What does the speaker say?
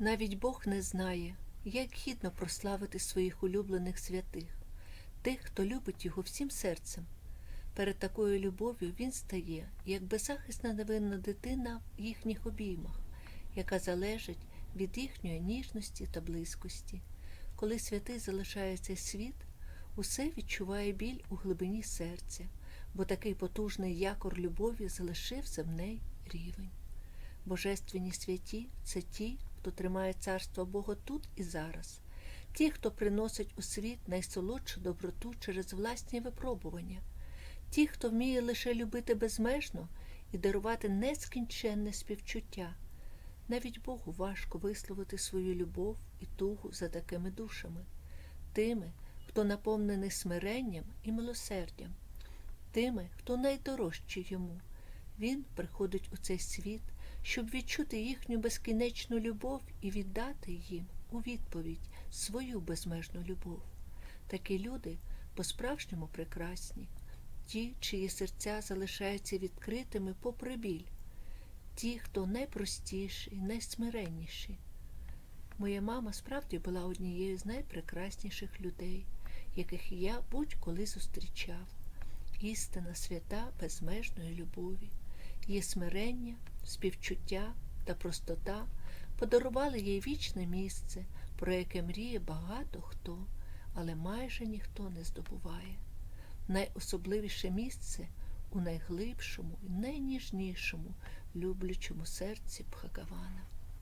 Навіть Бог не знає, як гідно прославити своїх улюблених святих, тих, хто любить його всім серцем. Перед такою любов'ю він стає, як беззахисна невинна дитина в їхніх обіймах, яка залежить від їхньої ніжності та близькості. Коли святий залишає цей світ, усе відчуває біль у глибині серця, бо такий потужний якор любові залишив земний рівень. Божественні святі це ті, хто тримає царство Бога тут і зараз, ті, хто приносить у світ найсолодшу доброту через власні випробування, ті, хто вміє лише любити безмежно і дарувати нескінченне співчуття. Навіть Богу важко висловити свою любов і тугу за такими душами, тими, хто наповнений смиренням і милосердям, тими, хто найдорожчий йому. Він приходить у цей світ, щоб відчути їхню безкінечну любов і віддати їм у відповідь свою безмежну любов. Такі люди по-справжньому прекрасні, ті, чиї серця залишаються відкритими попри біль, ті, хто найпростіші, найсмиренніші. Моя мама справді була однією з найпрекрасніших людей, яких я будь-коли зустрічав. Істина свята безмежної любові, її смирення, співчуття та простота подарували їй вічне місце, про яке мріє багато хто, але майже ніхто не здобуває. Найособливіше місце у найглибшому і найніжнішому люблячому серці Бхагавана.